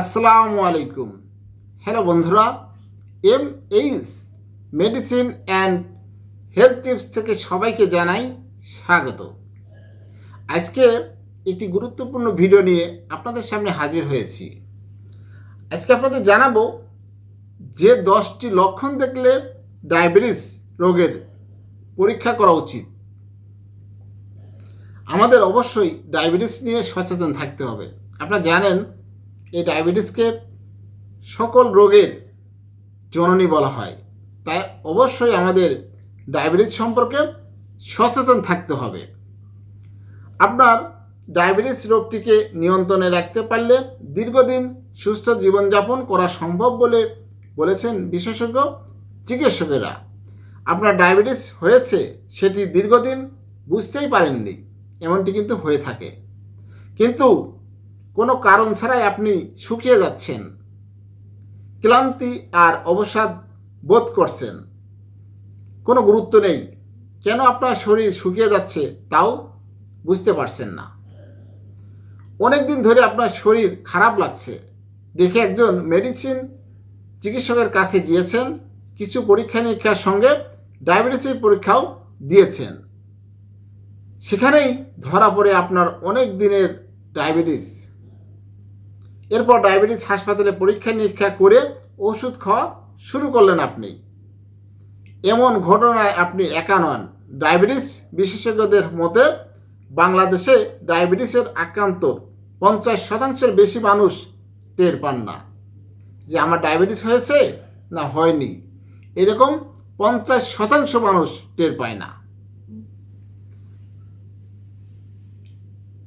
আসসালামু আলাইকুম। হ্যালো বন্ধুরা M H medicine and health tips থেকে সবাইকে জানাই স্বাগত। আজকে একটি গুরুত্বপূর্ণ ভিডিও নিয়ে আপনাদের সামনে হাজির হয়েছি। আজকে আপনাদের জানাব যে দশটি লক্ষণ দেখলে ডায়াবেটিস রোগের পরীক্ষা করা উচিত। আমাদের অবশ্যই ডায়াবেটিস নিয়ে সচেতন থাকতে হবে। আপনারা জানেন এই ডায়াবেটিসকে সকল রোগের জননী বলা হয়। তাই অবশ্যই আমাদের ডায়াবেটিস সম্পর্কে সচেতন থাকতে হবে। আপনার ডায়াবেটিস রোগটিকে নিয়ন্ত্রণে রাখতে পারলে দীর্ঘদিন সুস্থ জীবনযাপন করা সম্ভব বলে বলেছেন বিশেষজ্ঞ চিকিৎসকেরা। আপনার ডায়াবেটিস হয়েছে, সেটি দীর্ঘদিন বুঝতেই পারেননি, এমনটি কিন্তু হয়ে থাকে। কিন্তু কোনো কারণ ছাড়াই আপনি শুকিয়ে যাচ্ছেন। ক্লান্তি আর অবসাদ বোধ করছেন। কোনো গুরুত্ব নেই। কেন আপনার শরীর শুকিয়ে যাচ্ছে তাও বুঝতে পারছেন না। অনেক দিন ধরে আপনার শরীর খারাপ লাগছে। দেখে একজন মেডিসিন চিকিৎসকের কাছে গিয়েছেন। কিছু পরীক্ষা নিরীক্ষার সঙ্গে ডায়াবেটিসের পরীক্ষাও দিয়েছেন। সেখানেই ধরা পড়ে আপনার অনেক দিনের ডায়াবেটিস। এরপর ডায়াবেটিস হাসপাতালে পরীক্ষা নিরীক্ষা করে ওষুধ খাওয়া শুরু করলেন আপনি। এমন ঘটনায় আপনি একা নন। ডায়াবেটিস বিশেষজ্ঞদের মতে, বাংলাদেশে ডায়াবেটিসের আক্রান্ত পঞ্চাশ শতাংশের বেশি মানুষ টের পান না। যে আমার ডায়াবেটিস হয়েছে না হয়নি। এরকম পঞ্চাশ শতাংশ মানুষ টের পায় না।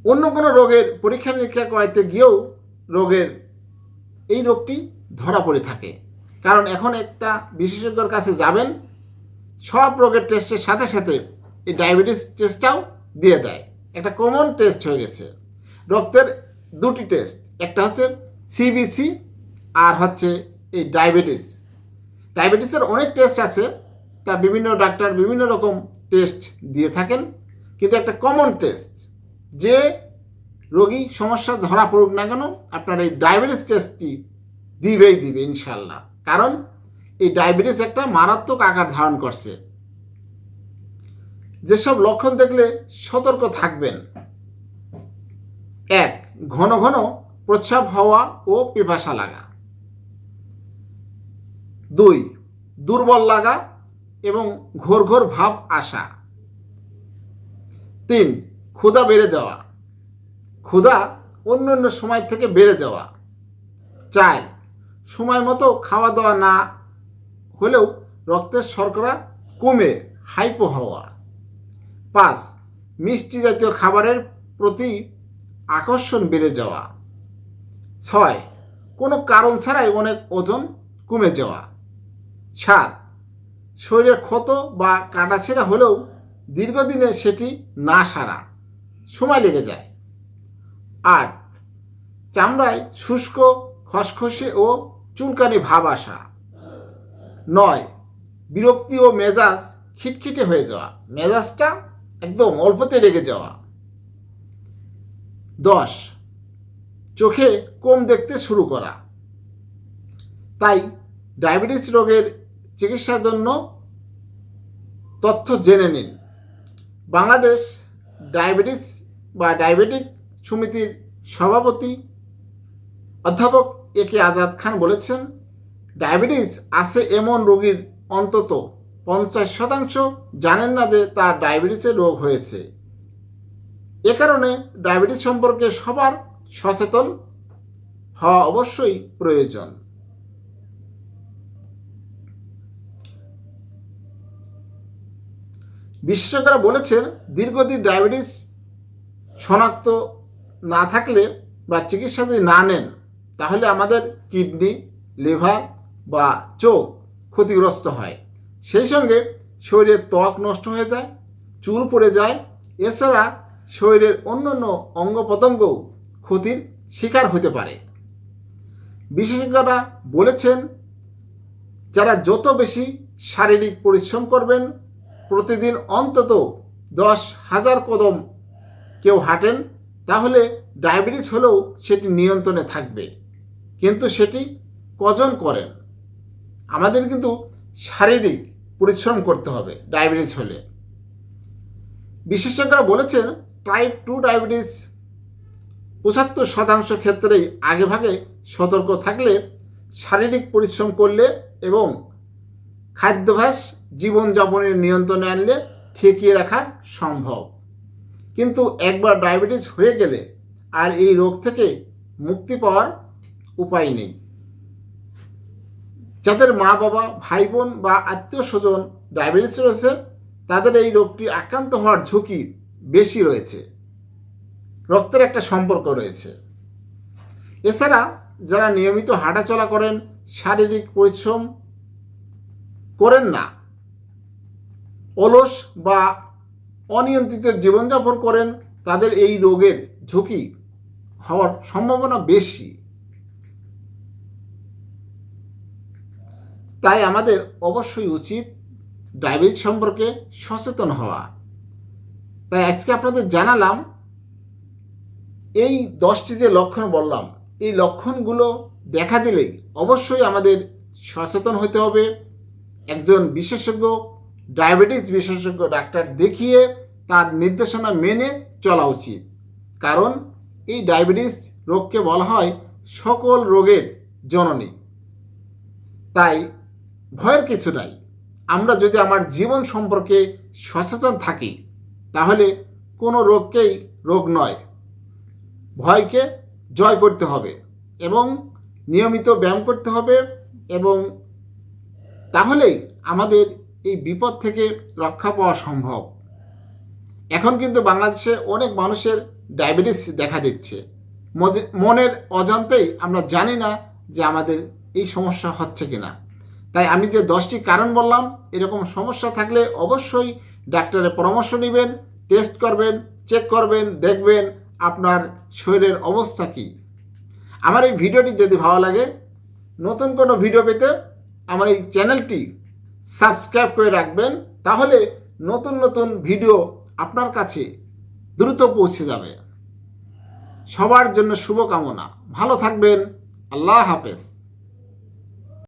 অন্য কোনো রোগের পরীক্ষা নিরীক্ষা করাইতে গিয়েও রোগের, এই রোগটি ধরা পড়ে থাকে। কারণ এখন একটা বিশেষজ্ঞর কাছে যাবেন, সব রোগের টেস্টের সাথে সাথে এই ডায়াবেটিস টেস্টটাও দিয়ে দেয়। একটা কমন টেস্ট হয়ে গেছে। রক্তের দুটি টেস্ট একটা হচ্ছে সিবিসি আর হচ্ছে এই ডায়াবেটিস ডায়াবেটিসের অনেক টেস্ট আছে, তা বিভিন্ন ডাক্তার বিভিন্ন রকম টেস্ট দিয়ে থাকেন। কিন্তু একটা কমন টেস্ট যে রোগী সমস্যা ধরা পড়ুক না কেন, আপনার এই ডায়াবেটিস টেস্টটি দিবেই দিবে ইনশাল্লাহ কারণ এই ডায়াবেটিস একটা মারাত্মক আকার ধারণ করছে। যেসব লক্ষণ দেখলে সতর্ক থাকবেন। এক, ঘন ঘন প্রস্রাব হওয়া ও পিপাসা লাগা। দুই, দুর্বল লাগা এবং ঘোর ঘোর ভাব আসা। তিন, ক্ষুধা বেড়ে যাওয়া। ক্ষুধা অন্য অন্য সময় থেকে বেড়ে যাওয়া। চার, সময় মতো খাওয়া দাওয়া না হলেও রক্তের শর্করা কমে হাইপো হওয়া। পাঁচ, মিষ্টি জাতীয় খাবারের প্রতি আকর্ষণ বেড়ে যাওয়া। ছয়, কোনো কারণ ছাড়াই অনেক ওজন কমে যাওয়া। সাত, শরীরের ক্ষত বা কাটাছেঁড়া হলেও দীর্ঘদিনে সেটি না সারা। সময় লেগে যায়। আট চামড়ায় শুষ্ক, খসখসে ও চুলকানি ভাব আসা। নয়, বিরক্তি ও মেজাজ খিটখিটে হয়ে যাওয়া। মেজাজটা একদম অল্পতে রেগে যাওয়া। দশ, চোখে কম দেখতে শুরু করা। তাই ডায়াবেটিস রোগের চিকিৎসার জন্য তথ্য জেনে নিন। বাংলাদেশ ডায়াবেটিস বা ডায়াবেটিক সমিতির সভাপতি অধ্যাপক এ কে আজাদ খান বলেছেন, ডায়াবেটিস আছে এমন রোগীর অন্তত পঞ্চাশ শতাংশ জানেন না যে তার ডায়াবেটিসের রোগ হয়েছে। এ কারণে ডায়াবেটিস সম্পর্কে সবার সচেতন হওয়া অবশ্যই প্রয়োজন। বিশেষজ্ঞরা বলেছেন, দীর্ঘদিন ডায়াবেটিস শনাক্ত না থাকলে বা চিকিৎসা যদি না নেন, তাহলে আমাদের কিডনি, লিভার বা চোখ ক্ষতিগ্রস্ত হয়। সেই সঙ্গে শরীরের ত্বক নষ্ট হয়ে যায়, চুল পড়ে যায়। এছাড়া শরীরের অন্য অন্য অঙ্গ প্রত্যঙ্গও ক্ষতির শিকার হতে পারে। বিশেষজ্ঞরা বলেছেন, যারা যত বেশি শারীরিক পরিশ্রম করবেন, প্রতিদিন অন্তত দশ হাজার কদম কেউ হাঁটেন তাহলে ডায়াবেটিস হলেও সেটি নিয়ন্ত্রণে থাকবে। কিন্তু সেটি কজন করেন? আমাদের কিন্তু শারীরিক পরিশ্রম করতে হবে ডায়াবেটিস হলে। বিশেষজ্ঞরা বলেছেন টাইপ টু ডায়াবেটিস পঁচাত্তর শতাংশ ক্ষেত্রেই আগেভাগে সতর্ক থাকলে শারীরিক পরিশ্রম করলে এবং খাদ্যাভ্যাস জীবনযাপনের নিয়ন্ত্রণে আনলে ঠেকিয়ে রাখা সম্ভব। কিন্তু একবার ডায়াবেটিস হয়ে গেলে আর এই রোগ থেকে মুক্তি পাওয়ার উপায় নেই। যাদের মা বাবা ভাই বোন বা আত্মীয় স্বজন ডায়াবেটিস রয়েছে, তাদের এই রোগটি আক্রান্ত হওয়ার ঝুঁকি বেশি রয়েছে। রক্তের একটা সম্পর্ক রয়েছে। এছাড়া যারা নিয়মিত হাঁটাচলা করেন, শারীরিক পরিশ্রম করেন না, অলস বা অনিয়ন্ত্রিত জীবনযাপন করেন, তাদের এই রোগের ঝুঁকি হওয়ার সম্ভাবনা বেশি। তাই আমাদের অবশ্যই উচিত ডায়াবেটিস সম্পর্কে সচেতন হওয়া। তাই আজকে আপনাদের জানালাম, এই দশটি যে লক্ষণ বললাম, এই লক্ষণগুলো দেখা দিলেই অবশ্যই আমাদের সচেতন হতে হবে। একজন বিশেষজ্ঞ ডায়াবেটিস বিশেষজ্ঞ ডাক্তার দেখিয়ে তার নির্দেশনা মেনে চলা উচিত। কারণ এই ডায়াবেটিস রোগকে বলা হয় সকল রোগের জননী। তাই ভয়ের কিছু নাই। আমরা যদি আমার জীবন সম্পর্কে সচেতন থাকি, তাহলে কোনো রোগকেই রোগ নয়। ভয়কে জয় করতে হবে এবং নিয়মিত ব্যায়াম করতে হবে এবং তাহলেই আমাদের এই বিপদ থেকে রক্ষা পাওয়া সম্ভব। এখন কিন্তু বাংলাদেশে অনেক মানুষের ডায়াবেটিস দেখা দিচ্ছে। মনের অজান্তেই আমরা জানি না যে আমাদের এই সমস্যা হচ্ছে কিনা। তাই আমি যে দশটি কারণ বললাম, এরকম সমস্যা থাকলে অবশ্যই ডাক্তারের পরামর্শ নেবেন, টেস্ট করবেন, চেক করবেন, দেখবেন আপনার শরীরের অবস্থা কী। আমার এই ভিডিওটি যদি ভালো লাগে, নতুন কোনো ভিডিও পেতে আমার এই চ্যানেলটি সাবস্ক্রাইব করে রাখবেন, তাহলে নতুন নতুন ভিডিও আপনার কাছে দ্রুত পৌঁছে যাবে। সবার জন্য শুভকামনা। ভালো থাকবেন। আল্লাহ হাফেজ।